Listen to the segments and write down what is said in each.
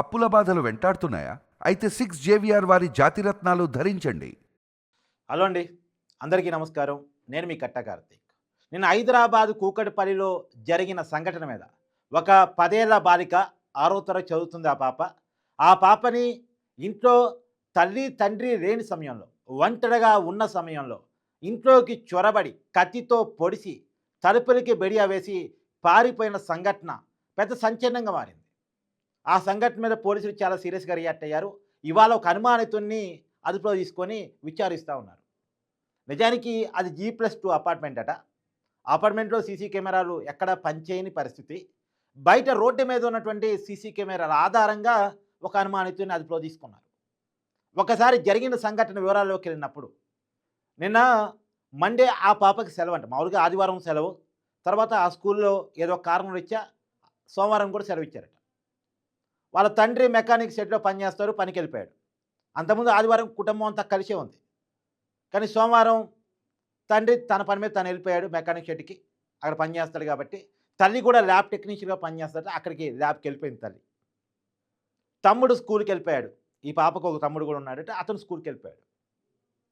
అప్పుల బాధలు వెంటాడుతున్నాయా? అయితే సిక్స్ జేవిఆర్ వారి జాతిరత్నాలు ధరించండి. హలో అండి. అందరికీ నమస్కారం. నేను మీ కట్ట కార్తీక్. నిన్న హైదరాబాద్ కూకటిపల్లిలో జరిగిన సంఘటన మీద ఒక పదేళ్ళ బాలిక ఆరో తరగతి చదువుతుంది ఆ పాప. ఆ పాపని ఇంట్లో తల్లి తండ్రి లేని సమయంలో ఒంటరిగా ఉన్న సమయంలో ఇంట్లోకి చొరబడి కత్తితో పొడిచి తలుపులకి బెడియా వేసి పారిపోయిన సంఘటన పెద్ద సంచలనంగా మారింది. ఆ సంఘటన మీద పోలీసులు చాలా సీరియస్గా రియాక్ట్ అయ్యారు. ఇవాళ ఒక అనుమానితుడిని అదుపులో తీసుకొని విచారిస్తూ ఉన్నారు. నిజానికి అది జీ ప్లస్ టూ అపార్ట్మెంట్ అట. అపార్ట్మెంట్లో సీసీ కెమెరాలు ఎక్కడ పనిచేయని పరిస్థితి. బయట రోడ్డు మీద ఉన్నటువంటి సీసీ కెమెరాల ఆధారంగా ఒక అనుమానితుడిని అదుపులో తీసుకున్నారు. ఒకసారి జరిగిన సంఘటన వివరాల్లోకి వెళ్ళినప్పుడు నిన్న మండే ఆ పాపకి సెలవు అంట మామూలుగా ఆదివారం సెలవు. తర్వాత ఆ స్కూల్లో ఏదో కారణం ఇచ్చా సోమవారం కూడా సెలవు ఇచ్చారట వాళ్ళ తండ్రి మెకానిక్ షెడ్లో పనిచేస్తారు పనికి వెళ్ళిపోయాడు. అంతకుముందు ఆదివారం కుటుంబం అంతా కలిసే ఉంది. కానీ సోమవారం తండ్రి తన పని మీద తను వెళ్ళిపోయాడు మెకానిక్ షెడ్కి. అక్కడ పనిచేస్తాడు కాబట్టి తల్లి కూడా ల్యాబ్ టెక్నీషియన్గా పనిచేస్తాడు అక్కడికి ల్యాబ్కి వెళ్ళిపోయింది తల్లి. తమ్ముడు స్కూల్కి వెళ్ళిపోయాడు. ఈ పాపకు ఒక తమ్ముడు కూడా ఉన్నాడంటే అతను స్కూల్కి వెళ్ళిపోయాడు.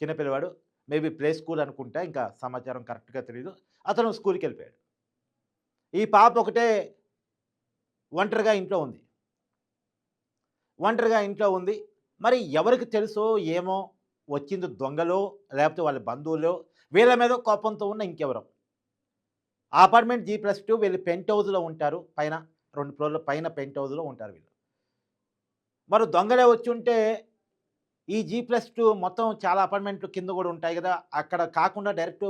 చిన్నపిల్లవాడు మేబీ ప్లే స్కూల్ అనుకుంటా ఇంకా సమాచారం కరెక్ట్గా తెలియదు అతను స్కూల్కి వెళ్ళిపోయాడు. ఈ పాప ఒకటే ఒంటరిగా ఇంట్లో ఉంది. ఒంటరిగా ఇంట్లో ఉంది. మరి ఎవరికి తెలుసో ఏమో వచ్చింది దొంగలో లేకపోతే వాళ్ళ బంధువులో వీళ్ళ మీద కోపంతో ఉన్న ఇంకెవరో. అపార్ట్మెంట్ జీ ప్లస్ టూ వీళ్ళు పెంట్ హౌస్లో ఉంటారు. పైన రెండు ఫ్లోర్ల పైన పెంట్ హౌస్లో ఉంటారు వీళ్ళు. మరి దొంగలే వచ్చి ఉంటే ఈ జీ ప్లస్ టూ మొత్తం చాలా అపార్ట్మెంట్లు కింద కూడా ఉంటాయి కదా. అక్కడ కాకుండా డైరెక్ట్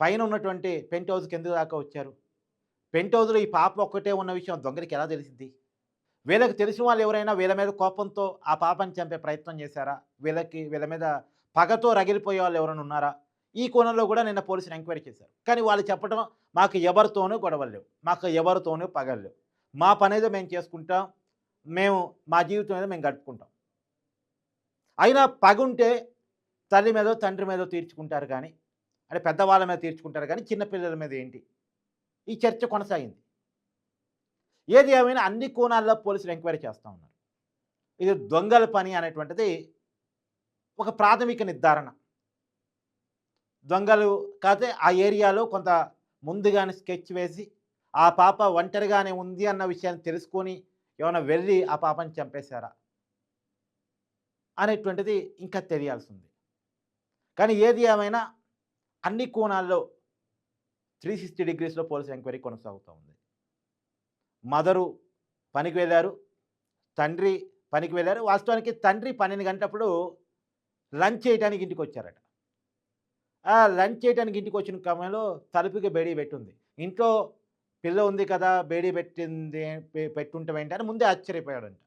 పైన ఉన్నటువంటి పెంట్ హౌస్ కింద దాకా వచ్చారు. పెంట్ హౌస్లో ఈ పాప ఒక్కటే ఉన్న విషయం దొంగలకి ఎలా తెలిసింది వీళ్ళకి తెలిసిన వాళ్ళు ఎవరైనా వీళ్ళ మీద కోపంతో ఆ పాపని చంపే ప్రయత్నం చేశారా? వీళ్ళకి వీళ్ళ మీద పగతో రగిలిపోయే వాళ్ళు ఎవరైనా ఉన్నారా? ఈ కోణంలో కూడా నిన్న పోలీసులు ఎంక్వైరీ చేశారు. కానీ వాళ్ళు చెప్పడం మాకు ఎవరితోనూ గొడవలు మాకు ఎవరితోనూ పగలు మా పని ఏదో మేము చేసుకుంటాం. మేము మా జీవితం ఏదో మేము గడుపుకుంటాం. అయినా పగుంటే తల్లి మీదో తండ్రి మీదో తీర్చుకుంటారు కానీ అంటే పెద్దవాళ్ళ మీద తీర్చుకుంటారు కానీ చిన్నపిల్లల మీద ఏంటి? ఈ చర్చ కొనసాగింది. ఏది ఏమైనా అన్ని కోణాల్లో పోలీసులు ఎంక్వైరీ చేస్తూ ఉన్నారు. ఇది దొంగల పని అనేటువంటిది ఒక ప్రాథమిక నిర్ధారణ. దొంగలు కాకపోతే ఆ ఏరియాలో కొంత ముందుగానే స్కెచ్ వేసి ఆ పాప ఒంటరిగానే ఉంది అన్న విషయాన్ని తెలుసుకొని ఏమైనా వెళ్ళి ఆ పాపని చంపేశారా అనేటువంటిది ఇంకా తెలియాల్సింది. కానీ ఏది ఏమైనా అన్ని కోణాల్లో త్రీ సిక్స్టీ డిగ్రీస్లో పోలీస్ ఎంక్వైరీ కొనసాగుతూ ఉంది. మదరు పనికి వెళ్ళారు తండ్రి పనికి వెళ్ళారు. వాస్తవానికి తండ్రి పన్నెండు గంటప్పుడు లంచ్ చేయడానికి ఇంటికి వచ్చారట. ఆ లంచ్ చేయడానికి ఇంటికి వచ్చిన క్రమంలో తలుపుకి బేడీ పెట్టుంది. ఇంట్లో పిల్ల ఉంది కదా బేడీ పెట్టింది పె- పెట్టుంటాం ఏంటి అని ముందే ఆశ్చర్యపోయాడంట.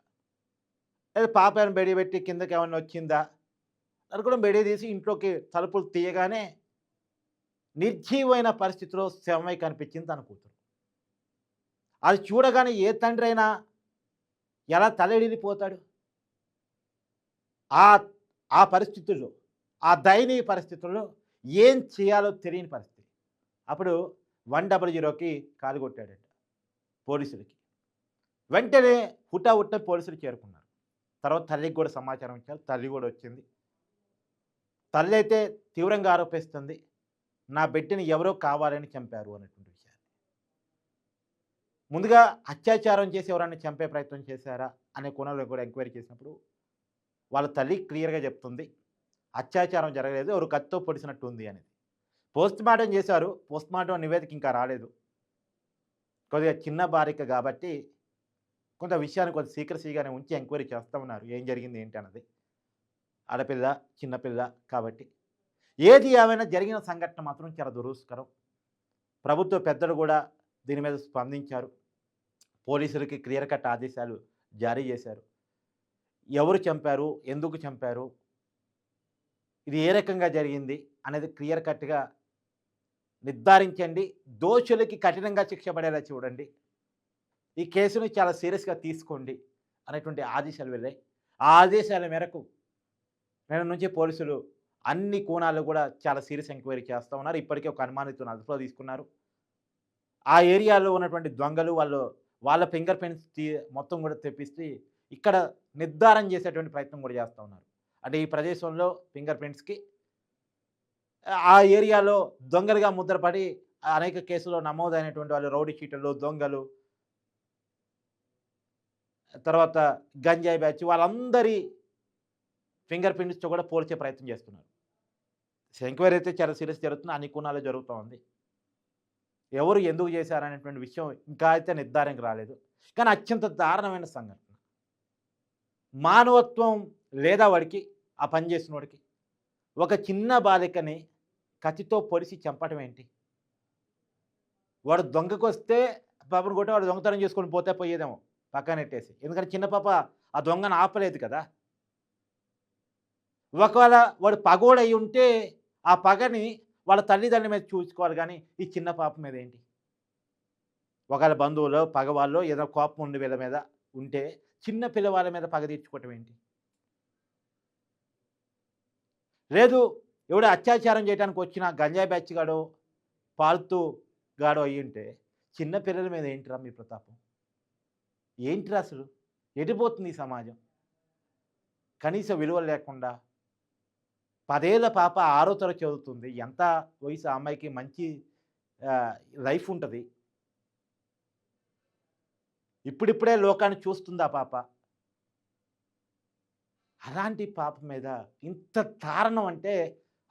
అదే పాప ఏమైనా బేడీ పెట్టి కిందకి ఏమైనా వచ్చిందా? అది కూడా బేడీ తీసి ఇంట్లోకి తలుపులు తీయగానే నిర్జీవమైన పరిస్థితిలో శవమై కనిపించింది తన కూతురు. అది చూడగానే ఏ తండ్రి అయినా ఎలా తలెడిపోతాడు ఆ ఆ పరిస్థితుల్లో ఆ దయనీయ పరిస్థితుల్లో ఏం చేయాలో తెలియని పరిస్థితి. అప్పుడు వన్ డబల్ జీరోకి కాలు కొట్టాడట పోలీసులకి. వెంటనే హుటా హుట్ట పోలీసులు చేరుకున్నారు. తర్వాత తల్లికి కూడా సమాచారం ఇచ్చారు. తల్లి కూడా వచ్చింది. తల్లి అయితే తీవ్రంగా ఆరోపిస్తుంది. నా బిడ్డని ఎవరో కావాలని చంపారు అనేటువంటి ముందుగా అత్యాచారం చేసి ఎవరైనా చంపే ప్రయత్నం చేశారా అనే కోణంలో కూడా ఎంక్వైరీ చేసినప్పుడు వాళ్ళ తల్లి క్లియర్గా చెప్తుంది అత్యాచారం జరగలేదు ఎవరు కత్తితో పొడిచినట్టు ఉంది అనేది. పోస్ట్ మార్టం చేశారు పోస్ట్ మార్టం నివేదిక ఇంకా రాలేదు. కొద్దిగా చిన్న బారిక కాబట్టి కొంత విషయాన్ని కొంత సీక్రసీగానే ఉంచి ఎంక్వైరీ చేస్తూ ఉన్నారు ఏం జరిగింది ఏంటి అన్నది. ఆడపిల్ల చిన్నపిల్ల కాబట్టి. ఏది ఏమైనా జరిగిన సంఘటన మాత్రం చాలా దురస్కరం ప్రభుత్వ పెద్దలు కూడా దీని మీద స్పందించారు. పోలీసులకి క్లియర్ కట్ ఆదేశాలు జారీ చేశారు. ఎవరు చంపారు? ఎందుకు చంపారు? ఇది ఏ రకంగా జరిగింది? అనేది క్లియర్ కట్గా నిర్ధారించండి. దోషులకి కఠినంగా శిక్ష పడేలా చూడండి. ఈ కేసును చాలా సీరియస్గా తీసుకోండి అనేటువంటి ఆదేశాలు వెళ్ళాయి. ఆ ఆదేశాల మేరకు నేను నుంచి పోలీసులు అన్ని కోణాలు కూడా చాలా సీరియస్ ఎంక్వైరీ చేస్తూ ఉన్నారు. ఇప్పటికే ఒక అనుమానితను అదుపులో తీసుకున్నారు. ఆ ఏరియాలో ఉన్నటువంటి దొంగలు వాళ్ళు వాళ్ళ ఫింగర్ ప్రింట్స్ తీ మొత్తం కూడా తెప్పిస్తే ఇక్కడ నిర్ధారణ చేసేటువంటి ప్రయత్నం కూడా చేస్తూ ఉన్నారు. అంటే ఈ ప్రదేశంలో ఫింగర్ ప్రింట్స్కి ఆ ఏరియాలో దొంగలుగా ముద్రపడి అనేక కేసులో నమోదైనటువంటి వాళ్ళు రౌడీ షీటర్లు దొంగలు తర్వాత గంజాయి బ్యాచ్ వాళ్ళందరి ఫింగర్ ప్రింట్స్తో కూడా పోల్చే ప్రయత్నం చేస్తున్నారు. ఎంక్వైరీ అయితే చాలా సీరియస్ జరుగుతుంది అన్ని కోణాలు జరుగుతూ ఉంది. ఎవరు ఎందుకు చేశారనేటువంటి విషయం ఇంకా అయితే నిర్ధారణకు రాలేదు. కానీ అత్యంత దారుణమైన సంఘటన. మానవత్వం లేదా వాడికి ఆ పని చేసిన వాడికి ఒక చిన్న బాలికని కత్తితో పొడిచి చంపటం ఏంటి? వాడు దొంగకు వస్తే పాపను కొట్టి వాడు దొంగతనం చేసుకొని పోతే పోయేదేమో పక్కనెట్టేసి ఎందుకంటే చిన్న పాప ఆ దొంగను ఆపలేదు కదా. ఒకవేళ వాడు పగోడయి ఉంటే ఆ పగని వాళ్ళ తల్లిదండ్రుల మీద చూసుకోవాలి కానీ ఈ చిన్న పాప మీద ఏంటి? ఒకవేళ బంధువులు పగవాళ్ళు ఏదో కోపం ఉండి వీళ్ళ మీద ఉంటే చిన్న పిల్లవాళ్ళ మీద పగ తీర్చుకోవటం ఏంటి? లేదు ఎవడో అత్యాచారం చేయడానికి వచ్చిన గంజాయి బ్యాచ్ పాల్తూ గాడు అయ్యి ఉంటే చిన్న పిల్లల మీద ఏంటిరా మీ ప్రతాపం? ఏంటిరా అసలు? ఎడిపోతుంది ఈ సమాజం? కనీస విలువలు లేకుండా పదేళ్ళ పాప ఆరో తరగతి చదువుతుంది. ఎంత వయసు ఆ అమ్మాయికి మంచి లైఫ్ ఉంటుంది. ఇప్పుడిప్పుడే లోకాన్ని చూస్తుంది ఆ పాప. అలాంటి పాప మీద ఇంత దారుణం అంటే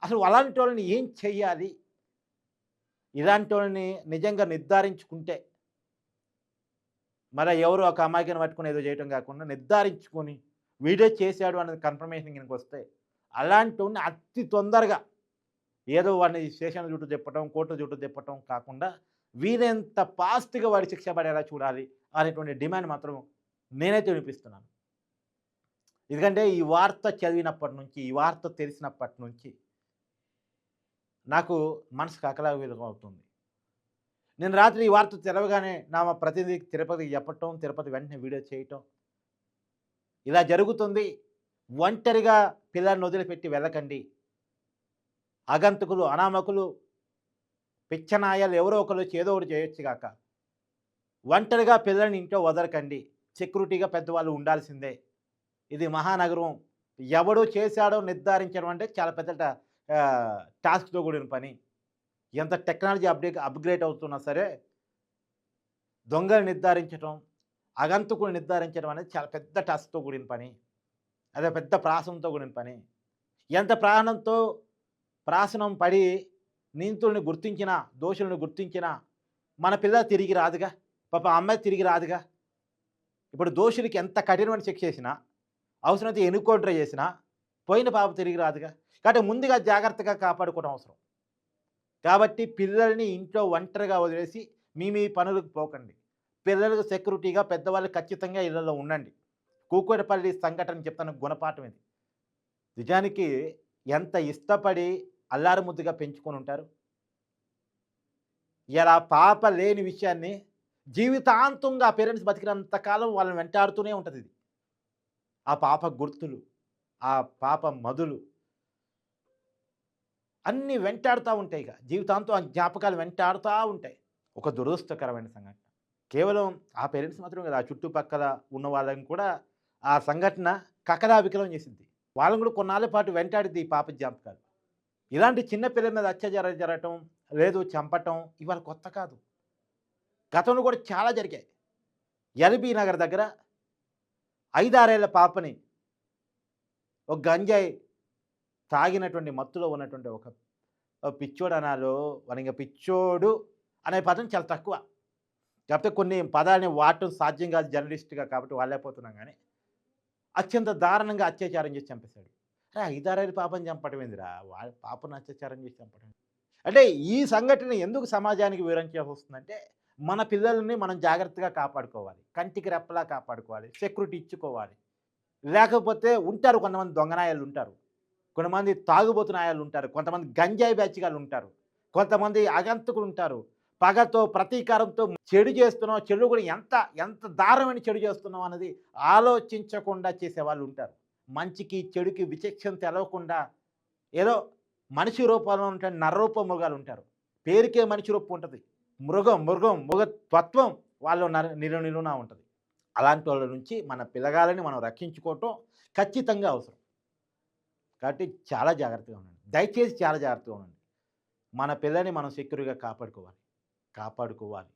అసలు అలాంటి వాళ్ళని ఏం చెయ్యాలి? ఇలాంటి వాళ్ళని నిజంగా నిర్ధారించుకుంటే మరి ఎవరు ఒక అమ్మాయికిని పట్టుకుని ఏదో చేయటం కాకుండా నిర్ధారించుకొని వీడియో చేశాడు అనేది కన్ఫర్మేషన్ కనుక వస్తే అలాంటి వాడిని అతి తొందరగా ఏదో వాడిని స్టేషన్ చుట్టూ తిప్పటం కోర్టు చుట్టూ తిప్పటం కాకుండా వీరెంత ఫాస్ట్గా వాడి శిక్ష పడేలా చూడాలి అనేటువంటి డిమాండ్ మాత్రం నేనైతే వినిపిస్తున్నాను. ఎందుకంటే ఈ వార్త చదివినప్పటి నుంచి ఈ వార్త తెలిసినప్పటి నుంచి నాకు మనసు కకలావిధం అవుతుంది. నేను రాత్రి ఈ వార్త తెరవగానే నా మా ప్రతినిధికి తిరుపతికి చెప్పటం తిరుపతి వెంటనే వీడియో చేయటం ఇలా జరుగుతుంది. ఒంటరిగా పిల్లల్ని వదిలిపెట్టి వెళ్ళకండి. అగంతకులు అనామకులు పిచ్చనాయాలు ఎవరో ఒకరు ఏదో ఒకటి చేయొచ్చు కాక ఒంటరిగా పిల్లల్ని ఇంట్లో వదలకండి. సెక్యూరిటీగా పెద్దవాళ్ళు ఉండాల్సిందే. ఇది మహానగరం. ఎవడు చేశాడో నిర్ధారించడం అంటే చాలా పెద్ద టాస్క్తో కూడిన పని. ఎంత టెక్నాలజీ అప్డేట్ అప్గ్రేడ్ అవుతున్నా సరే దొంగలు నిర్ధారించడం అగంతకులు నిర్ధారించడం అనేది చాలా పెద్ద టాస్క్తో కూడిన పని. అదే పెద్ద ప్రాసంతో కూడిన పని. ఎంత ప్రాణంతో ప్రాసనం పడి నిందితుల్ని గుర్తించిన దోషులను గుర్తించిన మన పిల్ల తిరిగి రాదుగా? పాప ఆ అమ్మాయి తిరిగి రాదుగా? ఇప్పుడు దోషులకి ఎంత కఠినమైన శిక్ష చేసినా అవసరమైతే ఎన్నుకోంట్ర చేసినా పోయిన పాప తిరిగి రాదుగా? కాబట్టి ముందుగా జాగ్రత్తగా కాపాడుకోవడం అవసరం. కాబట్టి పిల్లల్ని ఇంట్లో ఒంటరిగా వదిలేసి మీ మీ పనులకు పోకండి. పిల్లలకు సెక్యూరిటీగా పెద్దవాళ్ళు ఖచ్చితంగా ఇళ్ళలో ఉండండి. కూకూరపల్లి సంఘటన చెప్తాను గుణపాఠం ఇది. నిజానికి ఎంత ఇష్టపడి అల్లారు ముద్దుగా పెంచుకొని ఉంటారు? ఇలా పాప లేని విషయాన్ని జీవితాంతంగా పేరెంట్స్ బతికినంత కాలం వాళ్ళని వెంటాడుతూనే ఉంటుంది ఇది. ఆ పాప గుర్తులు ఆ పాప మధులు అన్నీ వెంటాడుతూ ఉంటాయి ఇక. జీవితాంతం ఆ జ్ఞాపకాలు వెంటాడుతూ ఉంటాయి. ఒక దురదృష్టకరమైన సంఘటన. కేవలం ఆ పేరెంట్స్ మాత్రం కదా ఆ చుట్టుపక్కల ఉన్న వాళ్ళని కూడా ఆ సంఘటన కకలావికలం చేసింది. వాళ్ళని కూడా కొన్నాళ్ళ పాటు వెంటాడిద్ది ఈ పాప జ్ఞాపకాలు. ఇలాంటి చిన్నపిల్లల మీద అత్యాచారం జరగటం లేదు చంపటం ఇవాళ కొత్త కాదు. గతంలో కూడా చాలా జరిగాయి. ఎల్బీ నగర్ దగ్గర ఐదారేళ్ళ పాపని ఒక గంజాయి తాగినటువంటి మత్తులో ఉన్నటువంటి ఒక పిచ్చోడు అనాలో వనిగ ఇంకా పిచ్చోడు అనే పదం చాలా తక్కువ. కాకపోతే కొన్ని పదాలని వాడటం సాధ్యం కాదు జర్నలిస్ట్గా కాబట్టి వాళ్ళైపోతున్నాం కానీ అత్యంత దారుణంగా అత్యాచారం చేసి చంపేశాడు. అరే ఐదారేళ్ళ పాపని చంపడం ఏందిరా? వాళ్ళ పాపను అత్యాచారం చేసి చంపడం అంటే ఈ సంఘటన ఎందుకు సమాజానికి వివరించాల్సి వస్తుందంటే మన పిల్లల్ని మనం జాగ్రత్తగా కాపాడుకోవాలి. కంటికి రెప్పలా కాపాడుకోవాలి. సెక్యూరిటీ ఇచ్చుకోవాలి. లేకపోతే ఉంటారు కొంతమంది దొంగనాయాలు ఉంటారు. కొంతమంది తాగుబోతు నాయాలు ఉంటారు. కొంతమంది గంజాయి బ్యాచ్గాలు ఉంటారు. కొంతమంది అగంతకులు ఉంటారు. పగతో ప్రతీకారంతో చెడు చేస్తున్నాం చెడు కూడా ఎంత ఎంత దారుణమైన చెడు చేస్తున్నాం అన్నది ఆలోచించకుండా చేసే వాళ్ళు ఉంటారు. మంచికి చెడుకి విచక్షణ తెలవకుండా ఏదో మనిషి రూపంలో ఉంటాయి నరరూప మృగాలు ఉంటారు. పేరుకే మనిషి రూపం ఉంటుంది. మృగం మృగం మృగ తత్వం వాళ్ళు నర నిలు ఉంటుంది. అలాంటి వాళ్ళ నుంచి మన పిల్లగాలని మనం రక్షించుకోవటం ఖచ్చితంగా అవసరం. కాబట్టి చాలా జాగ్రత్తగా ఉండండి. దయచేసి చాలా జాగ్రత్తగా ఉండండి. మన పిల్లని మనం సెక్యూర్గా కాపాడుకోవాలి. కాపాడుకోవాలి.